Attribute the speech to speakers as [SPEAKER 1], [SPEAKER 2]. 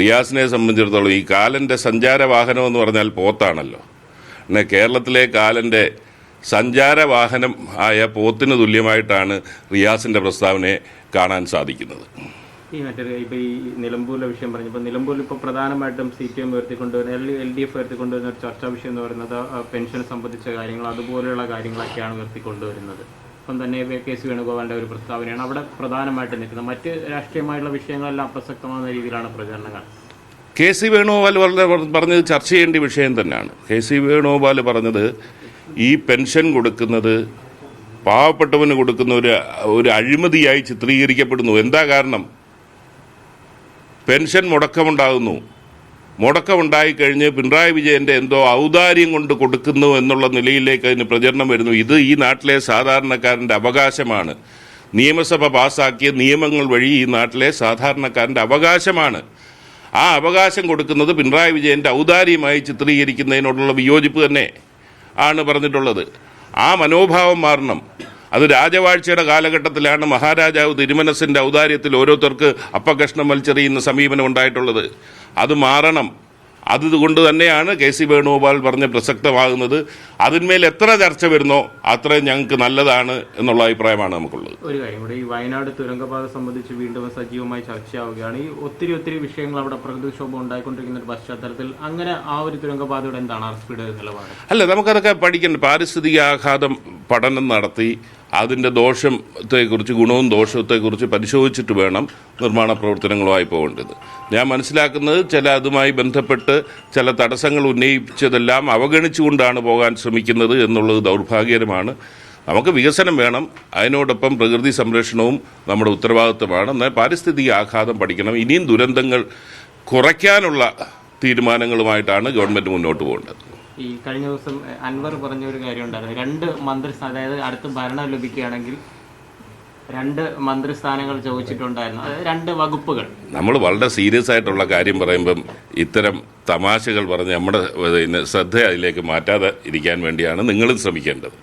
[SPEAKER 1] റിയാസിനെ സംബന്ധിച്ചിടത്തോളം ഈ കാലന്റെ സഞ്ചാര വാഹനം എന്ന് പറഞ്ഞാൽ പോത്താണല്ലോ. പിന്നെ കേരളത്തിലെ കാലന്റെ സഞ്ചാര വാഹനം ആയ പോത്തിന് തുല്യമായിട്ടാണ് റിയാസിന്റെ പ്രസ്താവനയെ കാണാൻ സാധിക്കുന്നത്.
[SPEAKER 2] ഈ മറ്റൊരു ഇപ്പോൾ ഈ നിലമ്പൂരിലെ വിഷയം പറഞ്ഞപ്പോൾ നിലമ്പൂരിൽ ഇപ്പോൾ പ്രധാനമായിട്ടും സി പി എം ഉയർത്തിക്കൊണ്ടുവരുന്ന എൽ എൽ ഡി എഫ് ഉയർത്തിക്കൊണ്ടുവരുന്ന ഒരു ചർച്ചാ വിഷയം എന്ന് പറയുന്നത് പെൻഷൻ സംബന്ധിച്ച കാര്യങ്ങൾ അതുപോലെയുള്ള കാര്യങ്ങളൊക്കെയാണ് ഉയർത്തിക്കൊണ്ടുവരുന്നത്. ഇപ്പം തന്നെ കെ സി വേണുഗോപാലിന്റെ ഒരു പ്രസ്താവനയാണ് അവിടെ പ്രധാനമായിട്ട് നിൽക്കുന്നത്. മറ്റ് രാഷ്ട്രീയമായിട്ടുള്ള വിഷയങ്ങളെല്ലാം പ്രസക്തമാകുന്ന രീതിയിലാണ് പ്രചരണങ്ങൾ
[SPEAKER 1] കെ സി വേണുഗോപാൽ പറഞ്ഞ- പറഞ്ഞത് ചർച്ച ചെയ്യേണ്ട വിഷയം തന്നെയാണ്. കെ സി വേണുഗോപാൽ പറഞ്ഞത് ഈ പെൻഷൻ കൊടുക്കുന്നത് പാവപ്പെട്ടവന് കൊടുക്കുന്ന ഒരു ഒരു അഴിമതിയായി ചിത്രീകരിക്കപ്പെടുന്നു. എന്താ കാരണം? പെൻഷൻ മുടക്കമുണ്ടാകുന്നു. മുടക്കമുണ്ടായി കഴിഞ്ഞ് പിണറായി വിജയന്റെ എന്തോ ഔദാര്യം കൊണ്ട് കൊടുക്കുന്നു എന്നുള്ള നിലയിലേക്ക് അതിന് പ്രചരണം വരുന്നു. ഇത് ഈ നാട്ടിലെ സാധാരണക്കാരന്റെ അവകാശമാണ്. നിയമസഭ പാസാക്കിയ നിയമങ്ങൾ വഴി ഈ നാട്ടിലെ സാധാരണക്കാരന്റെ അവകാശമാണ്. ആ അവകാശം കൊടുക്കുന്നത് പിണറായി വിജയന്റെ ഔദാര്യമായി ചിത്രീകരിക്കുന്നതിനോടുള്ള വിയോജിപ്പ് തന്നെ ആണ് പറഞ്ഞിട്ടുള്ളത്. ആ മനോഭാവം മാറണം. അത് രാജവാഴ്ചയുടെ കാലഘട്ടത്തിലാണ് മഹാരാജാവ് തിരുമനസിന്റെ ഔദാര്യത്തിൽ ഓരോരുത്തർക്ക് അപ്പകഷ്ണം വലിച്ചെറിയുന്ന സമീപനം ഉണ്ടായിട്ടുള്ളത്. അത് മാറണം. അതുകൊണ്ട് തന്നെയാണ് കെ സി വേണുഗോപാൽ പറഞ്ഞ് പ്രസക്തമാകുന്നത്. അതിന്മേൽ എത്ര ചർച്ച വരുന്നോ അത്രയും ഞങ്ങൾക്ക് നല്ലതാണ് എന്നുള്ള അഭിപ്രായമാണ് നമുക്കുള്ളത്.
[SPEAKER 2] ഒരു കാര്യം കൂടെ ഈ വയനാട് തുരങ്കപാത സംബന്ധിച്ച് വീണ്ടും സജീവമായി ചർച്ചയാവുകയാണ്. ഈ ഒത്തിരി ഒത്തിരി വിഷയങ്ങൾ അവിടെ പ്രകൃതിക്ഷോഭം ഉണ്ടായിക്കൊണ്ടിരിക്കുന്ന ഒരു പശ്ചാത്തലത്തിൽ അങ്ങനെ ആ ഒരു തുരങ്കപാതയുടെ എന്താണ് ആർ നിലപാട്?
[SPEAKER 1] അല്ല നമുക്കതൊക്കെ പഠിക്കണ്ട പാരിസ്ഥിതിക ആഘാതം പഠനം നടത്തി അതിന്റെ ദോഷത്തെക്കുറിച്ച് ഗുണവും ദോഷത്തെക്കുറിച്ച് പരിശോധിച്ചിട്ട് വേണം നിർമ്മാണ പ്രവർത്തനങ്ങളുമായി പോകേണ്ടത്. ഞാൻ മനസ്സിലാക്കുന്നത് ചില അതുമായി ബന്ധപ്പെട്ട് ചില തടസ്സങ്ങൾ ഉന്നയിച്ചതെല്ലാം അവഗണിച്ചുകൊണ്ടാണ് പോകാൻ ശ്രമിക്കുന്നത് എന്നുള്ളത് ദൗർഭാഗ്യകരമാണ്. നമുക്ക് വികസനം വേണം. അതിനോടൊപ്പം പ്രകൃതി സംരക്ഷണവും നമ്മുടെ ഉത്തരവാദിത്വമാണ്. എന്നാൽ പാരിസ്ഥിതിക ആഘാതം പഠിക്കണം. ഇനിയും ദുരന്തങ്ങൾ കുറയ്ക്കാനുള്ള തീരുമാനങ്ങളുമായിട്ടാണ് ഗവൺമെന്റ് മുന്നോട്ട് പോകേണ്ടത്.
[SPEAKER 2] ഈ കഴിഞ്ഞ ദിവസം അൻവർ പറഞ്ഞ ഒരു കാര്യം ഉണ്ടായിരുന്നു രണ്ട് മന്ത്രിസ്ഥാനം അതായത് അടുത്ത് ഭരണം ലഭിക്കുകയാണെങ്കിൽ രണ്ട് മന്ത്രിസ്ഥാനങ്ങൾ ചോദിച്ചിട്ടുണ്ടായിരുന്നു. അതായത് രണ്ട് വകുപ്പുകൾ.
[SPEAKER 1] നമ്മൾ വളരെ സീരിയസ് ആയിട്ടുള്ള കാര്യം പറയുമ്പം ഇത്തരം തമാശകൾ പറഞ്ഞ് നമ്മുടെ ശ്രദ്ധ അതിലേക്ക് മാറ്റാതെ ഇരിക്കാൻ വേണ്ടിയാണ് നിങ്ങളും ശ്രമിക്കേണ്ടത്.